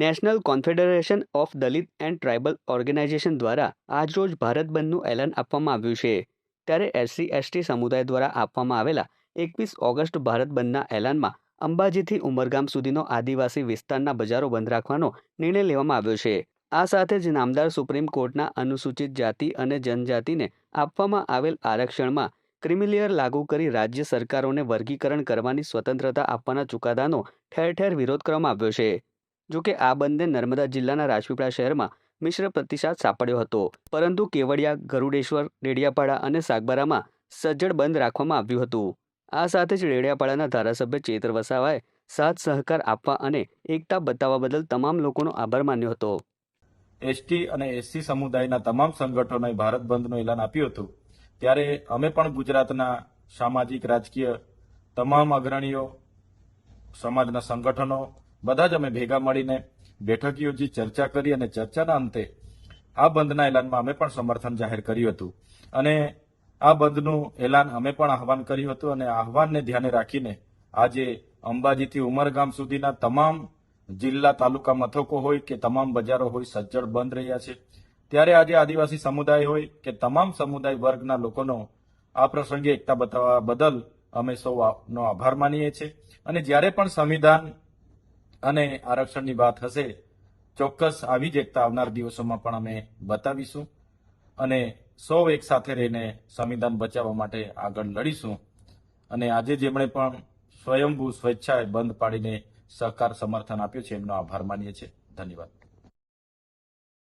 National confederation of Dalit and tribal organization દ્વારા આજરોજ ભારત બંધનું એલાન આપવામાં આવ્યું છે. ત્યારે એસસી, એસટી સમુદાય દ્વારા આપવામાં આવેલા એકવીસ ઓગસ્ટ ભારત બંધના એલાનમાં અંબાજીથી ઉમરગામ સુધીનો આદિવાસી વિસ્તારના બજારો બંધ રાખવાનો નિર્ણય લેવામાં આવ્યો છે. આ સાથે જ નામદાર સુપ્રીમ કોર્ટના અનુસૂચિત જાતિ અને જનજાતિને આપવામાં આવેલ આરક્ષણમાં ક્રિમિલિયર લાગુ કરી રાજ્ય સરકારોને વર્ગીકરણ કરવાની સ્વતંત્રતા આપવાના ચુકાદાનો ઠેર ઠેર વિરોધ કરવામાં આવ્યો છે. જો કે આ બંને નર્મદા જિલ્લાના રાજપીપળા શહેરમાં મિશ્ર પ્રતિસાદ સાંપડ્યો હતો. પરંતુ કેવડિયા, ગરુડેશ્વર રેડિયાપાડા અને સાગબારામાં સજ્જડ બંધ રાખવામાં આવ્યું હતું. આ સાથે જ રેડિયાપાડાના ધારાસભ્ય ચેતર વસાવાએ સાથ સહકાર આપવા અને એકતા બતાવવા બદલ તમામ લોકોનો આભાર માન્યો હતો. એસટી અને એસસી સમુદાયના તમામ સંગઠનોએ ભારત બંધનું એલાન આપ્યું હતું. ત્યારે અમે પણ ગુજરાતના સામાજિક, રાજકીય તમામ અગ્રણીઓ, સમાજના સંગઠનો બધા જ અમે ભેગા મળીને બેઠક યોજી ચર્ચા કરી અને ચર્ચાના અંતે આ બંધના એલાનમાં અમે પણ સમર્થન જાહેર કર્યું હતું. અને આ બંધનું એલાન અમે પણ આહવાન કર્યું હતું અને આહવાનને ધ્યાને રાખીને આજે અંબાજીથી ઉમરગામ સુધીના તમામ જિલ્લા તાલુકા મથકો હોય કે તમામ બજારો હોય સજ્જડ બંધ રહ્યા છે. ત્યારે આજે આદિવાસી સમુદાય હોય કે તમામ સમુદાય વર્ગના લોકોનો આ પ્રસંગે એકતા બતાવવા બદલ અમે સૌનો આભાર માનીએ છીએ. અને જ્યારે પણ સંવિધાન અને આરક્ષણની વાત હશે, ચોક્કસ આવી જ એકતા આવનાર દિવસોમાં પણ અમે બતાવીશું અને સૌ એક સાથે રહીને સંવિધાન બચાવવા માટે આગળ લડીશું. અને આજે જેમણે પણ સ્વયંભૂ સ્વેચ્છાએ બંધ પાડીને સહકાર સમર્થન આપ્યું છે, એમનો આભાર માનીએ છીએ. ધન્યવાદ.